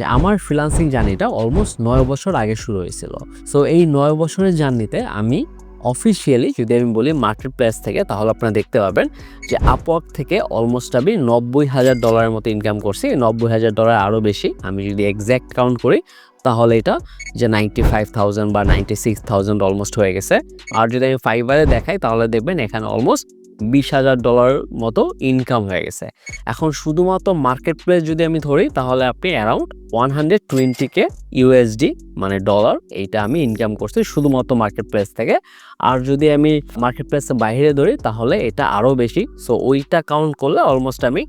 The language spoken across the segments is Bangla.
যে আমার ফ্রিলান্সিং জার্নিটা অলমোস্ট নয় বছর আগে শুরু হয়েছিল। সো এই নয় বছরের জার্নিতে আমি অফিসিয়ালি যদি আমি বলি মার্কেট প্লেস থেকে, তাহলে আপনারা দেখতে পাবেন যে আপওয়ার্ক থেকে অলমোস্ট আমি নব্বই হাজার ডলারের মতো ইনকাম করছি। নব্বই হাজার ডলার আরও বেশি। আমি যদি এক্স্যাক্ট কাউন্ট করি, তাহলে এটা যে নাইনটি ফাইভ থাউজেন্ড বা নাইনটি সিক্স থাউজেন্ড অলমোস্ট হয়ে গেছে। আর যদি আমি ফাইবারে দেখাই, তাহলে দেখবেন এখানে অলমোস্ট বিশ হাজার ডলার মতো ইনকাম হয়ে গেছে। এখন শুধুমাত্র মার্কেট প্লেস যদি আমি ধরি, তাহলে আপনি around one hundred twenty K USD মানে ডলার এইটা আমি ইনকাম করছি শুধুমাত্র মার্কেট প্লেস থেকে। আর যদি আমি মার্কেট প্লেসের বাইরে ধরি, তাহলে এটা আরও বেশি। সো ওইটা কাউন্ট করলে অলমোস্ট আমি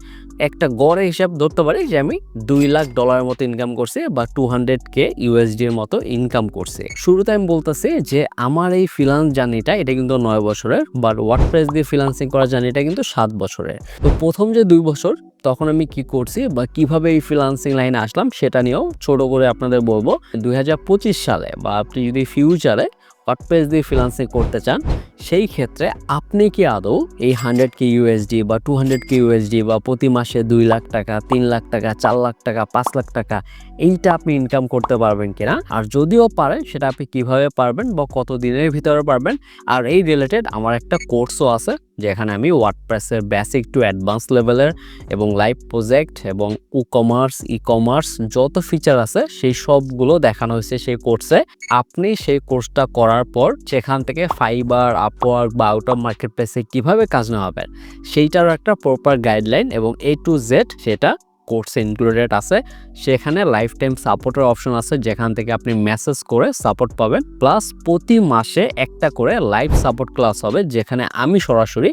একটা গড়ে হিসাব ধরতে পারি যে আমি দুই লাখ ডলারের মতো ইনকাম করছি বা টু হান্ড্রেড কে ইউএসডির মতো ইনকাম করছি। শুরুতে আমি বলতেছি যে আমার এই ফ্রিলান্স জার্নিটা এটা কিন্তু নয় বছরের বাট ওয়ার্ডপ্রেস দিয়ে ফ্রিলান্সিং করার জার্নিটা কিন্তু সাত বছরের। তো প্রথম যে দুই বছর, তখন আমি কি করছি বা কীভাবে এই ফ্রিলান্সিং লাইনে আসলাম, সেটা নিয়েও ছোট করে আপনাদের বলব। দুই হাজার পঁচিশ সালে বা আপনি যদি ফিউচারে ওয়ার্ডপ্রেস দিয়ে ফ্রিলান্সিং করতে চান সেই ক্ষেত্রে আপনি কি আদৌ এই হান্ড্রেড কে ইউএসডি বা টু হান্ড্রেড কে ইউএসডি বা প্রতি মাসে দুই লাখ টাকা, তিন লাখ টাকা, চার লাখ টাকা, পাঁচ লাখ টাকা, এইটা আপনি ইনকাম করতে পারবেন কিনা? আর যদিও পারেন, সেটা আপনি কীভাবে পারবেন বা কত দিনের ভিতরে পারবেন? আর এই রিলেটেড আমার একটা কোর্সও আছে, যেখানে আমি ওয়ার্ডপ্রেসের বেসিক টু অ্যাডভান্স লেভেলের এবং লাইভ প্রজেক্ট এবং ই কমার্স ই কমার্স যত ফিচার আছে, সেই সবগুলো দেখানো হয়েছে সেই কোর্সে আপনি সেই কোর্সটা করার পর, সেখান থেকে ফাইবার আপওয়ার্ক বা আউট অফ মার্কেট প্লেসে কীভাবে কাজ নেওয়া হবে, সেইটারও একটা প্রপার গাইডলাইন এবং এ টু জেড সেটা কোর্সে ইনক্লুডেড আছে। সেখানে লাইফ টাইম সাপোর্টের অপশন আছে, যেখান থেকে আপনি মেসেজ করে সাপোর্ট পাবেন। প্লাস প্রতি মাসে একটা করে লাইভ সাপোর্ট ক্লাস হবে, যেখানে আমি সরাসরি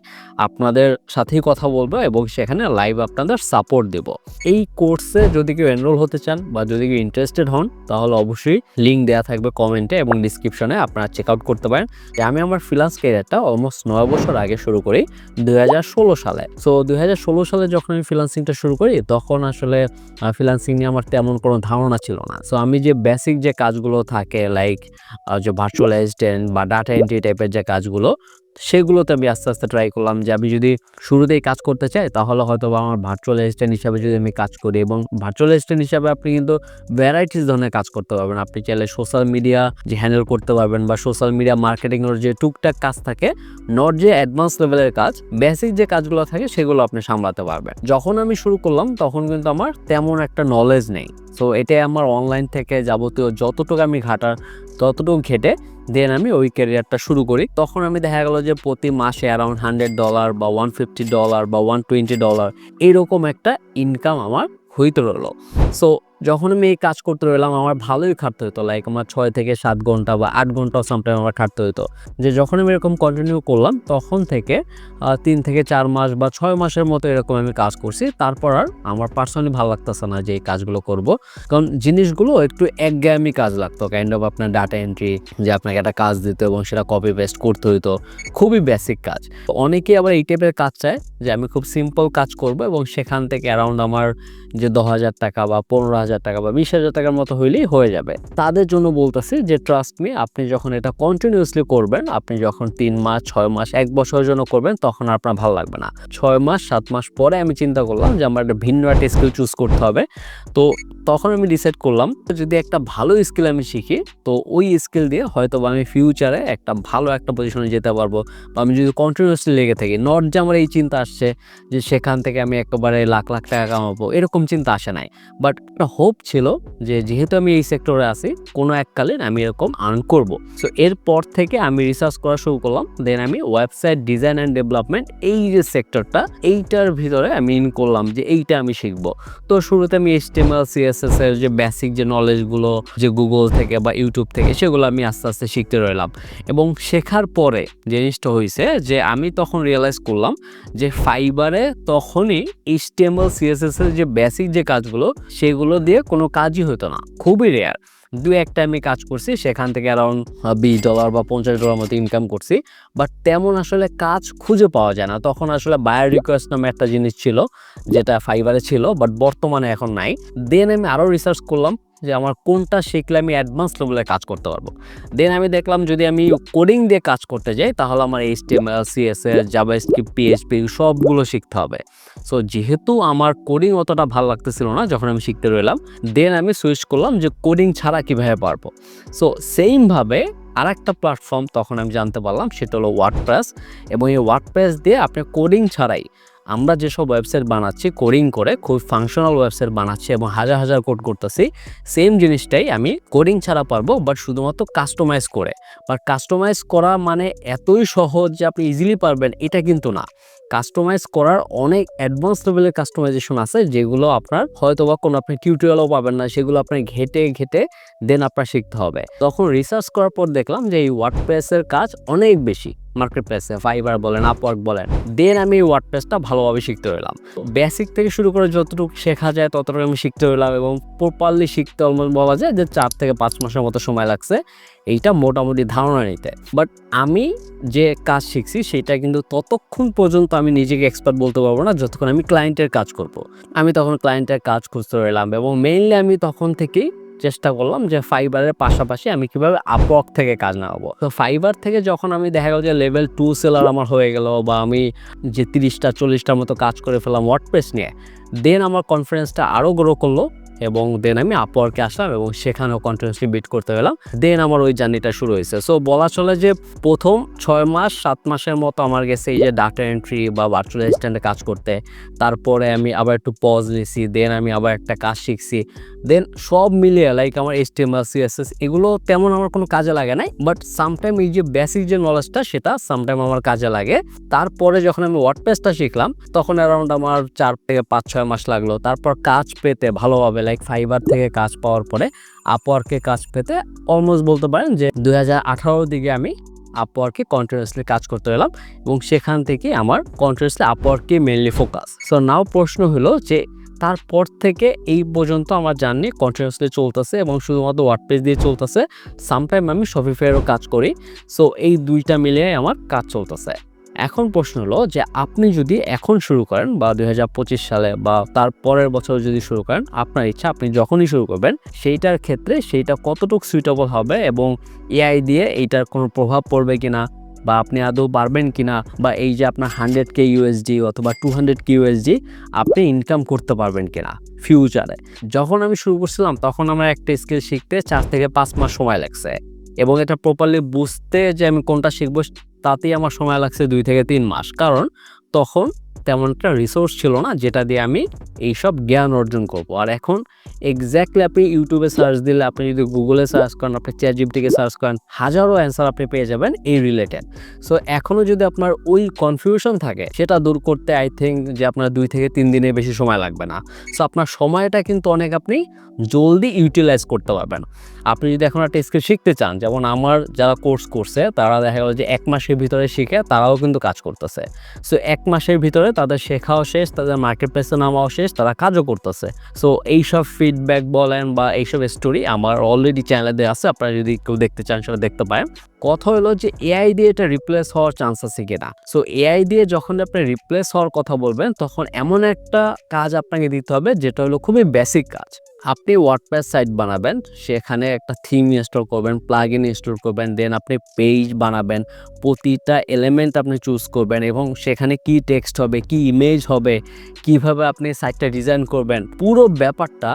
আপনাদের সাথেই কথা বলব এবং সেখানে লাইভ আপনাদের সাপোর্ট দেব। এই কোর্সে যদি কেউ এনরোল হতে চান বা যদি কেউ ইন্টারেস্টেড হন, তাহলে অবশ্যই লিঙ্ক দেওয়া থাকবে কমেন্টে এবং ডিসক্রিপশনে আপনারা চেক আউট করতে পারেন। আমি আমার ফ্রিলান্স ক্যারিয়ারটা অলমোস্ট নয় বছর আগে শুরু করি, দুই হাজার ষোলো সালে। সো দুই হাজার ষোলো সালে যখন আমি ফ্রিলান্সিংটা শুরু করি, তখন আসলে ফ্রিলান্সিং নিয়ে আমার তেমন কোনো ধারণা ছিল না। সো আমি যে বেসিক যে কাজগুলো থাকে লাইক যে ভার্চুয়াল অ্যাসিস্ট্যান্ট বা ডাটা এন্ট্রি টাইপের যে কাজগুলো সেগুলোতে আমি আস্তে আস্তে ট্রাই করলাম যে আমি যদি শুরুতেই কাজ করতে চাই, তাহলে হয়তো আমার ভার্চুয়াল অ্যাসিস্ট্যান্ট হিসাবে যদি আমি কাজ করি এবং ভার্চুয়াল অ্যাসিস্ট্যান্ট হিসাবে আপনি কিন্তু ভ্যারাইটিস ধরনের কাজ করতে পারবেন। আপনি চাইলে সোশ্যাল মিডিয়া যে হ্যান্ডেল করতে পারবেন বা সোশ্যাল মিডিয়া মার্কেটিংয়ের যে টুকটাক কাজ থাকে নট যে অ্যাডভান্স লেভেলের কাজ বেসিক যে কাজগুলো থাকে সেগুলো আপনি সামলাতে পারবেন। যখন আমি শুরু করলাম, তখন কিন্তু আমার তেমন একটা নলেজ নেই। সো এটাই আমার অনলাইন থেকে যাবতীয় যতটুকু আমি ঘাটার ততটুকু ঘেটে দেন আমি ওই ক্যারিয়ারটা শুরু করি। তখন আমি দেখা গেলো যে প্রতি মাসে অ্যারাউন্ড হান্ড্রেড ডলার বা ওয়ান ফিফটি ডলার বা ওয়ান টোয়েন্টি ডলার এরকম একটা ইনকাম আমার হইতে রইল। সো যখন আমি এই কাজ করতে রইলাম, আমার ভালোই খাটতে হতো লাইক আমার ছয় থেকে সাত ঘণ্টা বা আট ঘন্টাও সামটাইম আমার খাটতে হতো যে যখন আমি এরকম কন্টিনিউ করলাম, তখন থেকে তিন থেকে চার মাস বা ছয় মাসের মতো এরকম আমি কাজ করছি। তারপর আর আমার পার্সোনালি ভালো লাগতেছে না যে এই কাজগুলো করব। কারণ জিনিসগুলো একটু একঘেয়েমি কাজ লাগতো। কাইন্ড অফ আপনার ডাটা এন্ট্রি যে আপনাকে একটা কাজ দিত এবং সেটা কপি পেস্ট করতে হইতো। খুবই বেসিক কাজ। অনেকেই আবার এই টাইপের কাজ চায় যে আমি খুব সিম্পল কাজ করব এবং সেখান থেকে অ্যারাউন্ড আমার যে দশ হাজার টাকা বা পনেরো হাজার টাকা বা বিশ হাজার টাকার মতো হইলেই হয়ে যাবে। তাদের জন্য বলতেছি যে ট্রাস্ট মি আপনি যখন এটা কন্টিনিউসলি করবেন, আপনি যখন তিন মাস, ছয় মাস, এক বছরের জন্য করবেন, তখন আপনার ভালো লাগবে না। ছয় মাস, সাত মাস পরে আমি চিন্তা করলাম যে, আমার একটা ভিন্ন একটা স্কিল চুজ করতে হবে। তো তখন আমি ডিসাইড করলাম, যদি একটা ভালো স্কিল আমি শিখি, তো ওই স্কিল দিয়ে হয়তো আমি ফিউচারে একটা ভালো একটা পজিশনে যেতে পারব। বা আমি যদি কন্টিনিউসলি লেগে থাকি নট যে আমার এই চিন্তা আসছে যে, সেখান থেকে আমি একেবারে লাখ লাখ টাকা কামাবো, এরকম চিন্তা আসে নাই। বাট হোপ ছিল যে যেহেতু আমি এই সেক্টরে আছি, কোনো এককালীন আমি এরকম আর্ন করব। সো এরপর থেকে আমি রিসার্চ করা শুরু করলাম দেন আমি ওয়েবসাইট ডিজাইন অ্যান্ড ডেভেলপমেন্ট এই যে সেক্টরটা এইটার ভিতরে আমি ইন করলাম যে এইটা আমি শিখব। তো শুরুতে আমি এইচটিএমএল সিএসএস এর যে বেসিক যে নলেজগুলো যে গুগল থেকে বা ইউটিউব থেকে, সেগুলো আমি আস্তে আস্তে শিখতে রইলাম। এবং শেখার পরে জিনিসটা হয়েছে যে আমি তখন রিয়েলাইজ করলাম যে ফাইবারে তখনই এইচটিএমএল সিএসএস এর যে বেসিক যে কাজগুলো, সেগুলো দিয়ে কোনো কাজই হতো না। খুবই রেয়ার দু একটা আমি কাজ করছি, সেখান থেকে অ্যারাউন্ড বিশ ডলার বা পঞ্চাশ ডলার মতো ইনকাম করছি। বাট তেমন আসলে কাজ খুঁজে পাওয়া যায় না। তখন আসলে বায়ার রিকোয়েস্ট নামে একটা জিনিস ছিল, যেটা ফাইবারে ছিল বাট বর্তমানে এখন নাই। দেন আমি আরও রিসার্চ করলাম যে আমার কোনটা শিখলে আমি অ্যাডভান্স লেভেলে কাজ করতে পারব। দেন আমি দেখলাম যদি আমি কোডিং দিয়ে কাজ করতে যাই, তাহলে আমার H T M L CSS JavaScript PHP সবগুলো শিখতে হবে। সো যেহেতু আমার কোডিং অতটা ভালো লাগতেছিল না যখন আমি শিখতে রইলাম দেন আমি সুইচ করলাম যে কোডিং ছাড়া কীভাবে পারব। সো সেইমভাবে আর একটা প্ল্যাটফর্ম তখন আমি জানতে পারলাম, সেটা হলো ওয়ার্ডপ্রেস এবং এই ওয়ার্ডপ্রেস দিয়ে আপনি কোডিং ছাড়াই আমরা যেসব ওয়েবসাইট বানাচ্ছি কোডিং করে খুব ফাংশনাল ওয়েবসাইট বানাচ্ছি এবং হাজার হাজার কোড করতেছি সেম জিনিসটাই আমি কোডিং ছাড়া পারব বাট শুধুমাত্র কাস্টমাইজ করে। বাট কাস্টমাইজ করা মানে এতই সহজ যে আপনি ইজিলি পারবেন, এটা কিন্তু না। কাস্টমাইজ করার অনেক অ্যাডভান্স লেভেলের কাস্টমাইজেশন আছে, যেগুলো আপনার হয়তো বা কোনো আপনি টিউটোরিয়ালও পাবেন না, সেগুলো আপনার ঘেটে ঘেটে দেন আপনার শিখতে হবে। তখন রিসার্চ করার পর দেখলাম যে এই ওয়ার্ডপ্রেসের কাজ অনেক বেশি। মার্কেট প্লেসে ফাইবার বলেন আপওয়ার্ক বলেন দেন আমি ওয়ার্ডপ্রেসটা ভালোভাবে শিখতে হলাম বেসিক থেকে শুরু করে যতটুকু শেখা যায় ততটুকু আমি শিখতে হলাম এবং প্রপারলি শিখতে অলমোস্ট বলা যায় যে চার থেকে পাঁচ মাসের মতো সময় লাগছে, এইটা মোটামুটি ধারণা নিতে বাট আমি যে কাজ শিখছি সেটা কিন্তু ততক্ষণ পর্যন্ত আমি নিজেকে এক্সপার্ট বলতে পারব না যতক্ষণ আমি ক্লায়েন্টের কাজ করব। আমি তখন ক্লায়েন্টের কাজ খুঁজতে রইলাম এবং মেইনলি আমি তখন থেকেই চেষ্টা করলাম যে ফাইবারের পাশাপাশি আমি কীভাবে আপওয়ার্ক থেকে কাজ নেওয়াবো তো ফাইবার থেকে যখন আমি দেখা গেল যে লেভেল টু সেলার আমার হয়ে গেল বা আমি যে তিরিশটা, চল্লিশটার মতো কাজ করে ফেলাম ওয়ার্ডপ্রেস নিয়ে দেন আমার কনফিডেন্সটা আরও গ্রো করল এবং দেন আমি আপওয়ার্কে আসলাম এবং সেখানেও কন্টিনিউসলি বিট করতে গেলাম। দেন আমার ওই জার্নিটা শুরু হয়েছে। সো বলা চলে যে প্রথম ছয় মাস, সাত মাসের মতো আমার গেছে এই যে ডাটা এন্ট্রি বা ভার্চুয়াল অ্যাসিস্ট্যান্টে কাজ করতে। তারপরে আমি আবার একটু পজ নিছি দেন আমি আবার একটা কাজ শিখছি। দেন সব মিলিয়ে লাইক আমার H T M L CSS এগুলো তেমন আমার কোনো কাজে লাগে নাই বাট সামটাইম এই যে বেসিক যে নলেজটা সেটা সামটাইম আমার কাজে লাগে। তারপরে যখন আমি ওয়ার্ডপ্রেসটা শিখলাম, তখন অ্যারাউন্ড আমার চার থেকে পাঁচ, ছয় মাস লাগল। তারপর কাজ পেতে ভালোভাবে লাইক ফাইবার থেকে কাজ পাওয়ার পরে আপওয়ার্কে কাজ পেতে অলমোস্ট বলতে পারেন যে দু হাজার আঠারো দিকে আমি আপওয়ার্কে কন্টিনিউসলি কাজ করতে গেলাম এবং সেখান থেকে আমার কন্টিনিউসলি আপওয়ার্কে মেনলি ফোকাস সো নাও প্রশ্ন হলো যে তারপর থেকে এই পর্যন্ত আমার জার্নি কন্টিনিউসলি চলতেছে এবং শুধুমাত্র ওয়ার্ডপ্রেস দিয়ে চলতেছে। সামটাইম আমি শপিফাইয়েরও কাজ করি। সো এই দুইটা মিলিয়ে আমার কাজ চলতেছে। এখন প্রশ্ন হলো যে, আপনি যদি এখন শুরু করেন বা দু হাজার পঁচিশ সালে বা তার পরের বছর যদি শুরু করেন, আপনার ইচ্ছা আপনি যখনই শুরু করবেন, সেইটার ক্ষেত্রে সেইটা কতটুকু সুইটেবল হবে এবং এআই দিয়ে এইটার কোনো প্রভাব পড়বে কিনা? বা আপনি আদৌ পারবেন কিনা বা এই যে আপনার হান্ড্রেড কে ইউএসডি অথবা টু হান্ড্রেড কে ইউএসডি আপনি ইনকাম করতে পারবেন কিনা ফিউচারে যখন আমি শুরু করছিলাম, তখন আমার একটা স্কিল শিখতে চার থেকে পাঁচ মাস সময় লাগছে। এবং এটা প্রপারলি বুঝতে যে আমি কোনটা শিখব, তাতেই আমার সময় লাগছে দুই থেকে তিন মাস। কারণ তখন তেমন একটা রিসোর্স ছিল না, যেটা দিয়ে আমি এইসব জ্ঞান অর্জন করব। আর এখন এক্স্যাক্টলি আপনি ইউটিউবে সার্চ দিলে আপনি যদি গুগলে সার্চ করেন, আপনি চ্যাট জিপিটিকে সার্চ করেন, হাজারো অ্যান্সার আপনি পেয়ে যাবেন এই রিলেটেড সো এখনও যদি আপনার ওই কনফিউশন থাকে, সেটা দূর করতে আই থিঙ্ক যে আপনার দুই থেকে তিন দিনের বেশি সময় লাগবে না। সো আপনার সময়টা কিন্তু অনেক আপনি জলদি ইউটিলাইজ করতে পারবেন। আপনি যদি এখন একটা স্কিল শিখতে চান, যেমন আমার যারা কোর্স করছে, তারা দেখা গেলো যে এক মাসের ভিতরে শিখে তারাও কিন্তু কাজ করতেছে। সো এক মাসের ভিতরে তাদের শেখাও শেষ, তাদের মার্কেট প্লেসে নামাও শেষ তারা কাজও করতেছে। সো এইসব ফিডব্যাক বলেন বা এইসব স্টোরি আমার অলরেডি চ্যানেলে আছে, আপনারা যদি কেউ দেখতে চান সেটা দেখতে পারেন। কথা হলো যে এআই দিয়ে এটা রিপ্লেস হওয়ার চান্স আছে কিনা? সো এআই দিয়ে যখন আপনি রিপ্লেস হওয়ার কথা বলবেন, তখন এমন একটা কাজ আপনাকে দিতে হবে, যেটা হলো খুবই বেসিক কাজ। আপনি ওয়ার্ডপ্রেস সাইট বানাবেন, সেখানে একটা থিম ইনস্টল করবেন প্লাগ ইন ইনস্টল করবেন দেন আপনি পেজ বানাবেন, প্রতিটা এলিমেন্ট আপনি চুজ করবেন এবং সেখানে কি টেক্সট হবে, কি ইমেজ হবে, কীভাবে আপনি সাইটটা ডিজাইন করবেন, পুরো ব্যাপারটা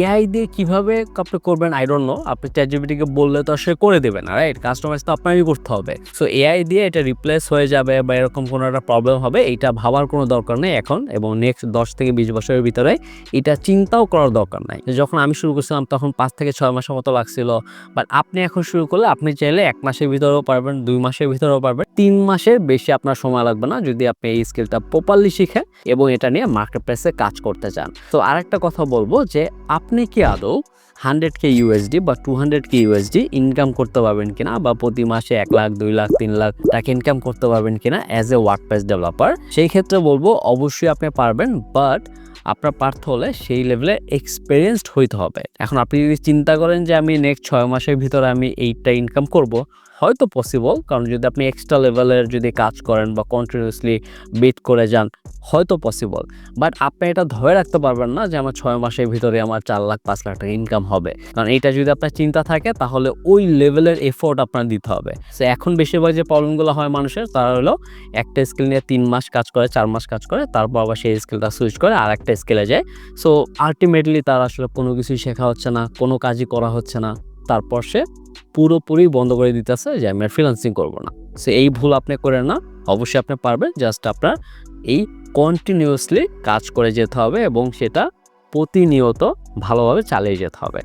এআই দিয়ে কীভাবে আপনি করবেন আই ডোন্ট নো আপনি চ্যাট জিপিটিকে বললে তো সে করে দেবে না রাইট কাস্টমাইজ তো আপনারই করতে হবে। সো এআই দিয়ে এটা রিপ্লেস হয়ে যাবে বা এরকম কোনো একটা প্রবলেম হবে এইটা ভাবার কোনো দরকার নেই এখন এবং নেক্সট দশ থেকে বিশ বছরের ভিতরে এটা চিন্তাও করার দরকার নাই। যখন আমি শুরু করছিলাম তখন পাঁচ থেকে ছয় মাসের মতো লাগছিল বাট আপনি এখন শুরু করলে আপনি চাইলে এক মাসের ভিতরেও পারবেন, দুই মাসের ভিতরেও পারবেন। তিন মাসের বেশি আপনার সময় লাগবে না যদি আপনি এই স্কিলটা প্রপারলি শিখেন এবং এটা নিয়ে মার্কেট প্লেসে কাজ করতে চান। তো আরেকটা কথা বলব যে আপনি কি আদৌ হান্ড্রেড কে ইউএসডি বা two hundred K USD income করতে পারবেন কিনা বা প্রতি মাসে এক লাখ, দুই লাখ, তিন লাখ টাকা ইনকাম করতে পারবেন কিনা অ্যাজ এ ওয়ার্ডপ্রেস ডেভেলপার সেই ক্ষেত্রে বলব, অবশ্যই আপনি পারবেন বাট আপনার পার্থ হলে সেই লেভেলে এক্সপিরিয়েন্সড হইতে হবে। এখন আপনি যদি চিন্তা করেন যে আমি নেক্সট ছয় মাসের ভিতরে আমি এইটা ইনকাম করব হয়তো পসিবল কারণ যদি আপনি এক্সট্রা লেভেলের যদি কাজ করেন বা কন্টিনিউসলি বিট করে যান, হয়তো পসিবল বাট আপনি এটা ধরে রাখতে পারবেন না যে আমার ছয় মাসের ভিতরে আমার চার লাখ, পাঁচ লাখ টাকা ইনকাম হবে। কারণ এটা যদি আপনার চিন্তা থাকে, তাহলে ওই লেভেলের এফোর্ট আপনার দিতে হবে। সো এখন বেশিরভাগ যে প্রবলেমগুলো হয় মানুষের, তারা হলো একটা স্কিল নিয়ে তিন মাস কাজ করে, চার মাস কাজ করে, তারপর আবার সেই স্কিলটা সুইচ করে আর একটা স্কিলে যায়। সো আলটিমেটলি তার আসলে কোনো কিছুই শেখা হচ্ছে না, কোনো কাজই করা হচ্ছে না। তারপর সে পুরোপুরি বন্ধ করে দিতেছে যে আমি আর ফ্রিলান্সিং করব না। সে এই ভুল আপনি করেন না, অবশ্যই আপনি পারবেন জাস্ট আপনার এই কন্টিনিউয়াসলি কাজ করে যেতে হবে এবং সেটা প্রতিনিয়ত ভালোভাবে চালিয়ে যেতে হবে।